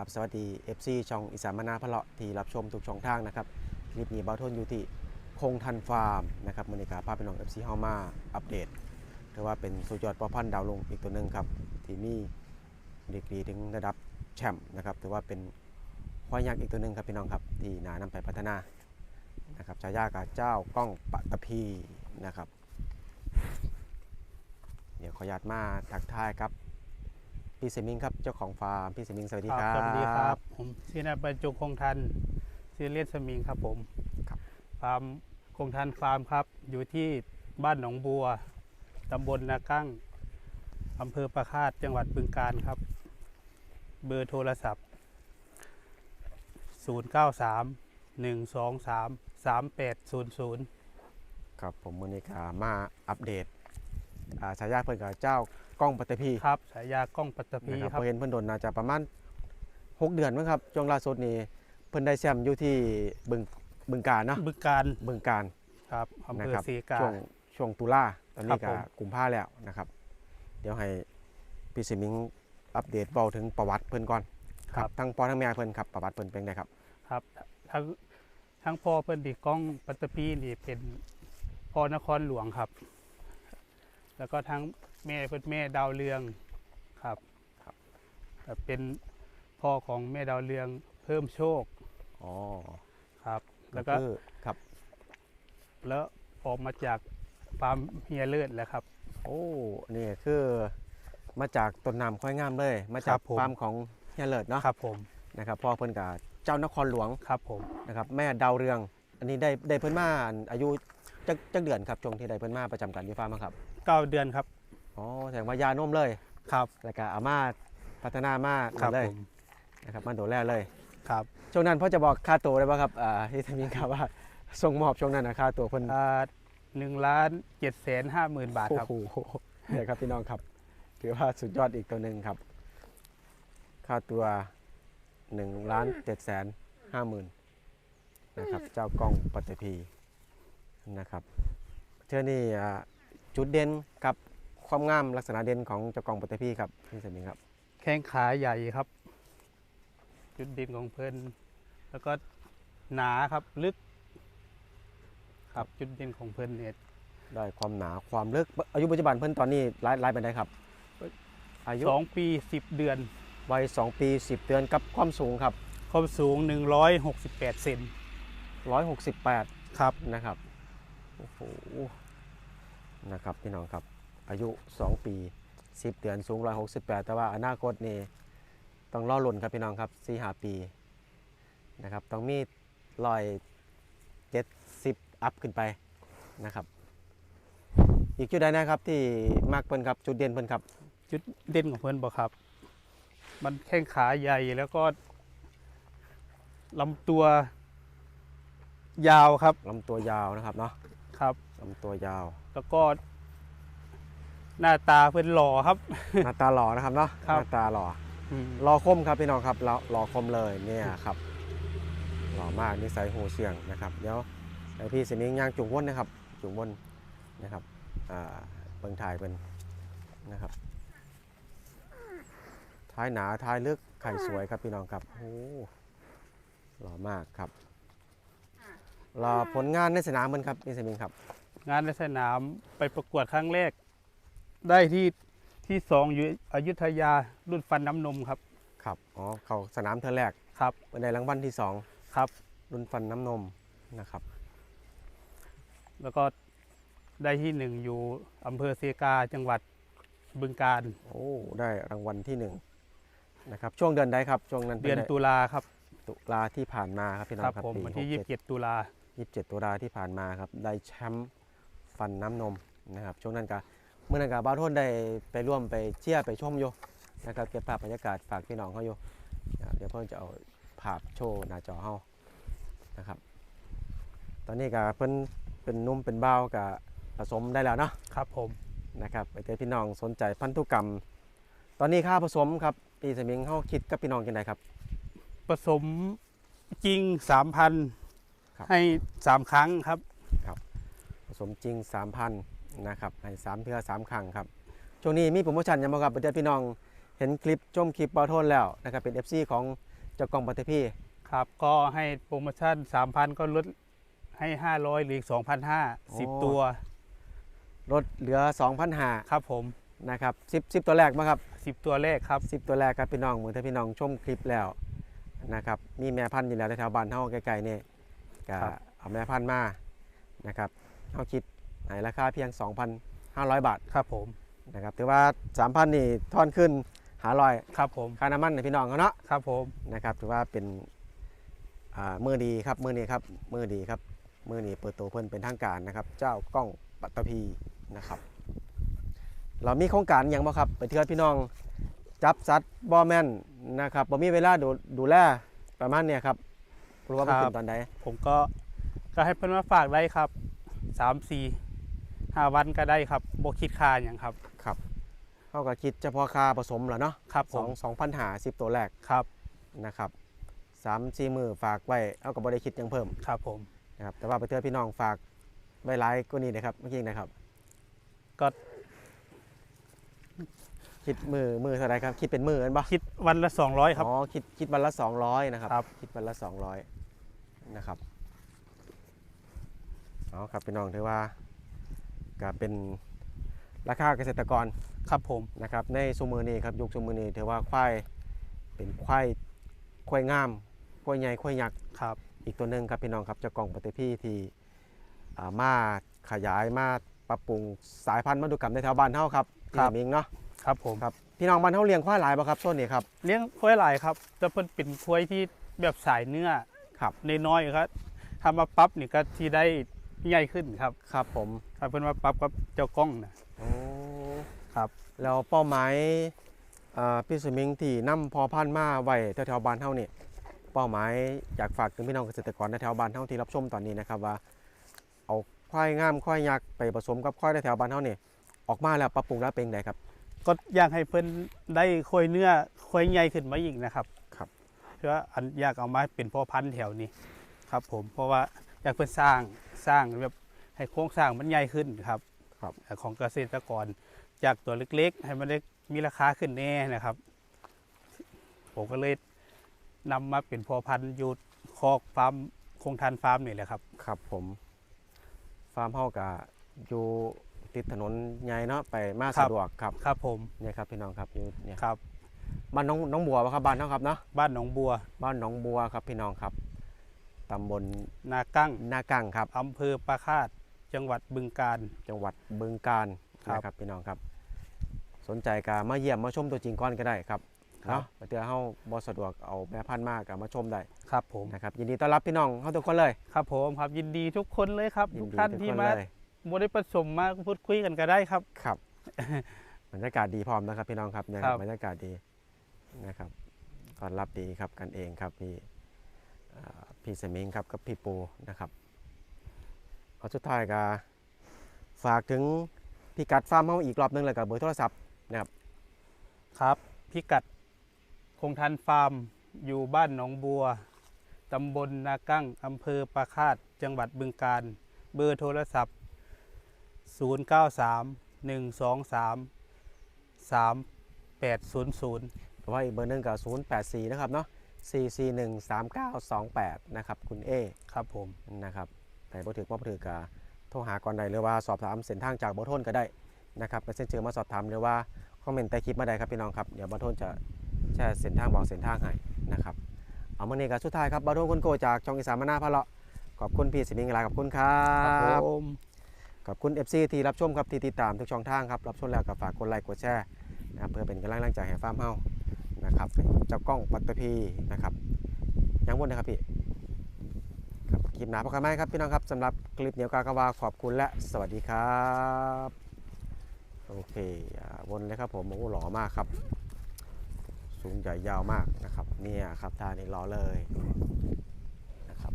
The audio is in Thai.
ครับสวัสดี FC ช่องอีสานมนาพะเลาะที่รับชมทุกช่องทางนะครับคลิปนี้เบาทนอยู่ที่คงทันฟาร์มนะครับมอนิกาพาไปน้อง FC เฮามาอัปเดตถือว่าเป็นสุดยอดปอพันธ์ดาวลงอีกตัวหนึ่งครับที่มีดีกรีถึงระดับแชมป์นะครับถือว่าเป็นควายยักษ์อีกตัวหนึ่งครับพี่น้องครับที่นานำไปพัฒนานะครับฉายากับเจ้ากล้องปัตตภีนะครับ เดี๋ยวขออนุญาตมาทักทายครับ พี่เซมิงครับเจ้าของฟาร์มพี่เซมิงสวัสดีครับสวัสดีครับผมชื่อนายบรรจุคงทันชื่อเลียนสมิงครับผมครับฟาร์มคงทันฟาร์มครับ อยู่ที่บ้านหนองบัวตำบลนากั้งอำเภอประคาตจังหวัดบึงกาฬครับ เบอร์โทรศัพท์ 093 123 3800 ครับผมมือนี้ก็มาอัปเดตอ่าฉายาเพิ่นกับเจ้า กล้องปัตตภีครับฉายากล้องปัตตภีนะครับครับเพราะเห็นเพิ่นโดนน่าจะประมาณ 6 เดือนมั้งครับช่วงล่าสุดนี้เพิ่นได้แชมป์อยู่ที่บึงบึงการเนาะบึงกาฬบึงการครับอำเภนะอครับศรีกาช่วงช่วงตุลาตอนนี้ครัก็บผมกุมภาแล้วนะครับ เดี๋ยวให้พี่เซมิงอัปเดตเบาถึงประวัติเพิ่นก่อนทั้งพ่อทั้งแม่เพิ่นครับประวัติเพิ่นเป็นไงครับครับทั้งทั้งพ่อเพิ่นดีกล้องปัตตพีนี่เป็นพ่อนครหลวงครับ แล้วก็ทั้ง แม่เพิ่นแม่ดาวเรืองครับครับแต่เป็นพ่อของแม่ดาวเรืองเพิ่มโชคอ๋อครับ แล้วก็คือครับ แล้วออกมาจากฟาร์มเฮียเลิศแหล้วครับ โอ้นี่คือมาจากต้นน้ำค่อยงามเลย มาจาครักบผมฟาร์มของเฮียเลิศเนาะครับผมนะครับพ่อเพิ่นกับเจ้านครหลวงครับผมนะครับแม่ดาวเรือง อันนี้ได้ได้เพิ่นมาอายุจักจักเดือนครับช่วงที่ได้เพิ่นมาประจำการอยู่ฟาร์มอะครับเก้าเดือนครับ อ๋อแสดงว่ายานมเลยครับแล้วก็อามาพัฒนามาครับเลยผมนะครับมาดูแลเลย ครับช่วงนั้นพ่อจะบอกค่าตัวได้ป่ะครับอ่าที่ทามินครับว่าส่งมอบช่วงนั้นนะค่าตัวเพิ่นอ่าหนึ่งล้านเจ็ดแสนห้าหมื่นบาทโอ้ครับโหเนี่ยครับพี่น้องครับ ถือว่าสุดยอดอีกตัวหนึ่งครับ ค่าตัว1ล้าน7แสนห้าหมื่นนะครับ เจ้ากล้องปัตตภีนะครับเชื่อนี่อ่าจุดเด่นกับ ความงามลักษณะเด่นของเจ้ากล้องปัตตภีครับพี่สมิงครับ แข้งขาใหญ่ครับ จุดเด่นของเพิ่นแล้วก็หนาครับลึก ครับจุดเด่นของเพิ่นเนี่ยได้ความหนาความลึกอายุปัจจุบันเพิ่นตอนนี้รายรายเป็นไดครับ อายุสองปีสิบเดือนวัย2ปี10เดือนกับความสูงครับ ความสูงหนึ่งร้อยหกสิบแปดเซน168ครับนะครับโอ้โหนะครับพี่น้องครับ อายุ 2 ปี 10 เดือนสูง 168 แต่ว่าอนาคตนี่ต้องรอลุ่นครับพี่น้องครับ4 5ปีนะครับต้องมีรอย70 อัพขึ้นไปนะครับ อีกจุดใดนะครับที่มากเพิ่นครับจุดเด่นเพิ่นครับ จุดเด่นของเพิ่นบอกครับ มันแข้งขาใหญ่แล้วก็ลำตัวยาวครับลำตัวยาวนะครับเนาะครับลำตัวยาว แล้วก็ หน้าตาเพิ่นหล่อครับ หน้าตาหล่อนะครับเนาะครับหน้าตาหล่ออืมรอคมครับพี่น้องครับรอรอคมเลยเนี่ยครับหล่อมากนิสัยหูเสียงนะครับเดี๋ยวไอพี่สมิงย่างจุงวนนะครับจุงวนนะครับอ่าเบิ่งถ่ายเป็นนะครับท้ายหนาท้ายลึกไข่สวยครับพี่น้องครับโอ้หล่อมากครับรอผลงานในสนามมันครับพี่สมิงครับงานในสนามไปประกวดครั้งแรก ได้ที่ที่สองอยู่อยุธยารุ่นฟันน้ำนมครับ ครับอ๋อเขาสนามเธอแรกครับเป็นในรางวัลที่สองครับรุ่นฟันน้ำนมนะครับ แล้วก็ได้ที่หนึ่งอยู่อำเภอเซกาจังหวัดบึงกาฬโอ้ได้รางวัลที่หนึ่งนะครับ ช่วงเดือนใดครับ ช่วงนั้นเดือนป็ไตุลาครับ ตุลาที่ผ่านมาครับพี่น้อคงรับครับผมปีวันที่67ยี่สิบเจ็ดตุลา27ตุลาที่ผ่านมาครับ ได้แชมป์ฟันน้ำนมนะครับ ช่วงนั้นก็ เมื่อนั้นก็บ้าวโทนได้ไปร่วมไปเชียร์ไปชมอยู่นะครับเก็บภาพบรรยากาศฝากพี่น้องเขาอยู่นะครับเดี๋ยวเพิ่นจะเอาภาพโชว์หน้าจอเฮานะครับ ตอนนี้ก็เพิ่นเป็นหนุ่มเป็นบ่าวกับผสมได้แล้วเนาะครับผมนะครับไปเจอพี่น้องสนใจพันธุกรรม ตอนนี้ค่าผสมครับปีสมิงเขาคิดกับพี่น้องยังไงครับ ผสมจริงสามพันครับให้สามครั้งครับผสมจริง3,000นะครับให้สามเทือสามครั้งครับช่วงนี้มีโปรโมชั่นยังบ่ครับเจอพี่น้องเห็นคลิปชมคลิปบอลโทนแล้วนะครับเป็น FC ของเจ้ากล้องปัตเตพี่ครับก็ให้โปรโมชั่น 3,000 ก็ลดให้ 500หรืออีก2,500 10 ตัวลดเหลือ 2,500ครับผมนะครับ10 10 ตัวแรกมาครับ 10 ตัวแรกครับ 10 ตัวแรกครับพี่น้องเหมือนถ้าพี่น้องชมคลิปแล้วนะครับมีแม่พันธุ์อยู่แล้วแถวๆบ้านเฮาใกล้ๆนี่ก็ครับเอาแม่พันธุ์มานะครับเฮาคิด ในราคาเพียง 2,500 บาทครับผมนะครับถือว่า 3,000 นี่ทอนขึ้นหาลอยครับผมค่าน้ำมันให้พี่น้องเขาเนาะครับผมนะครับถือว่าเป็นอ่ามือดีครับมือนี้ครับมือดีครับมือนี้เปิดตัวเพิ่นเป็นทางการนะครับ เจ้ากล้องปัตตภีนะครับ เรามีโครงการอย่างบ่ครับ ไปเทือพี่น้องจับสัตว์บ่แม่นนะครับบ่มีเวลาดูดูแลประมาณเนี้ยครับรู้ว่ามันขึ้นตอนใดผมก็ก็ให้เพิ่นมาฝากได้ครับ3 4 5วันก็ได้ครับบ่คิดค่าอย่างครับ ครับเขาก็คิดเฉพาะค่าผสมแหล้วเนาะครับผสอมงสองพันหาสิบตัวแรกครับนะครับสามสี่มือฝากไว้เอาก็บ่ได้คิดหยังเพิ่มครับผม นะครับแต่ว่าไปเทือพี่น้องฝากไว้หลายกว่านี้นะครับเมื่อกี้นะครับก็ คิดมือมือเท่าไหรครับคิดเป็นมือกันปะ คิดวันละ 200 ครับ อ๋อคิดคิดวันละ 200 นะครับ ครับ คิดวันละ 200 นะครับ เอาครับพี่น้องถือว่า ก็เป็นราคาเกษตรกรครับผมนะครับในซูมือนี้ครับยุคซูมือนี้ถือว่าควายเป็นควายควายงามควายใหญ่ควายยักษ์ครับอีกตัวหนึ่งครับพี่น้องครับเจะกล่องปฏิพี่ที่อ่ามาขยายมาปรับปรุงสายพันธุ์มาดูกรรมในแถวบ้านเฮาครับพี่มิงเนาะครับผมครับพี่น้องบ้านเฮาเลี้ยงควายหลายป่ะครับต้นนี้ครับเลี้ยงควายหลายครับแต่เพิ่นเป็นควายที่แบบสายเนื้อครับในน้อยๆครับทำมาปรั๊บนี่ก็ที่ได้ ใหญ่ขึ้นครับ ครับผมครับเพิ่นมาปรั๊บกับเจ้ากล้องนะโอ้ครับแล้วเป้าหมายอ่าพี่สมิงที่นำพอพันธุ์มาไว้แถวๆบ้านเฮานี่เป้าหมายอยากฝากถึงพี่น้องเกษตรกรในแถวบ้านเฮาที่รับชมตอนนี้นะครับว่า เอาควายงามควายยักษ์ไปผสมกับควายในแถวบ้านเฮานี่ออกมาแล้วปรับปรุงแล้วเป็นไงครับก็อยากให้เพิ่นได้ควายเนื้อควายใหญ่ขึ้นมาอีกนะครับครับ เพื่ออันอยากเอามาเป็นพ่อพันธุ์แถวนี้ครับ ผมเพราะว่า อยากเพิ่นสร้างสร้างแบบให้โครงสร้างมันใหญ่ขึ้นครับครับ ของเกษตรกรจากตัวเล็ก ๆ ให้มันได้มีราคาขึ้นแน่นะครับ ผมก็เลยนำมาเป็นพอพันธุ์อยู่คอกฟาร์มคงทันฟาร์มนี่แหละครับ ครับผม ฟาร์มเฮาก็อยู่ติดถนนใหญ่เนาะไปมาครับสะดวกครับครับผมเนี่ยครับพี่น้องครับอยู่เนี่ยครับบ้านน้องน้องบัวปะครับบ้านเฮาครับเนาะบ้านหนองบัว บ้านหน้องบัวครับพี่น้องครับ ตำบลนากั้งนากังครับอำเภอปราคาตจังหวัดบึงกาฬ จังหวัดบึงกาฬครับ นะครับพี่น้องครับ สนใจก็มาเยี่ยมมาชมตัวจริงก้อนก็ได้ครับครับเนาะไปเตือเฮาบ่สะดวกเอาแม่พันธุ์มากก็มาชมได้ครับผม นะครับยินดีต้อนรับพี่น้องเฮาทุกคนเลยครับผมครับยินดีทุกคนเลยครับ ยิทุนกดีท่านทุกที่คนมาเลยบได้ผสมมาพูดคุยกันก็ได้ครับ ครับ บรรยากาศดีพร้อมนะครับพี่น้องครับเนี่ยครับ บรรยากาศดีนะครับต้อนรับดีครับกันเองครับพี่เอ่อ พี่สมิงครับกับพี่ปูนะครับเอาสุดท้ายก็ฝากถึงพี่กัดฟาร์มเฮาอีกรอบหนึงเลยกับเบอร์โทรศัพท์นะครับครับพิกัดคงทันฟาร์มอยู่บ้านหนองบัวตำบลนากั้งอำเภอปราคาตจังหวัดบึงกาฬเบอร์โทรศัพท์ 093 123 3800หรือว่าอีกเบอร์หนึงก็084 นะครับเนาะ 4413928 นะครับคุณเอครับผมนะครับแต่บ่ถือบ่ถือก็โทรหาก่อนใดหรือว่าสอบถามเส้นทางจากบ่โทนก็ได้นะครับไปเส้นเจอมาสอบถามหรือว่าคอมเมนต์ใต้คลิปมาได้ครับพี่น้องครับเดี๋ยวบ่โทนจะแชร์เส้นทางบอกเส้นทางให้นะครับเอามานี่ก็สุดท้ายครับบ่โทนคนโกจากช่องอีสานมานาพะเลาะขอบคุณพี่สิมิงหลายขอบคุณครัครับบผมขอบคุณ FC ที่รับชมครับที่ติดตามทุกช่องทางครับรับชมแล้วก็ฝากกดไลค์กดแชร์นะครับเพื่อเป็นกำลังใจให้ฟาร์มเฮา นะครับเจ้ากล้องปัตตพีนะครับยังวนนะครับพี่ครับคลิปหนาพอกันไหมครับพี่น้องครับสำหรับคลิปเหนียวกากาวาขอบคุณและสวัสดีครับโอเควนเลยครับผมโอ้หล่อมากครับสูงใหญ่ยาวมากนะครับเนี่ยครับท่านี้หล่อเลยนะครับ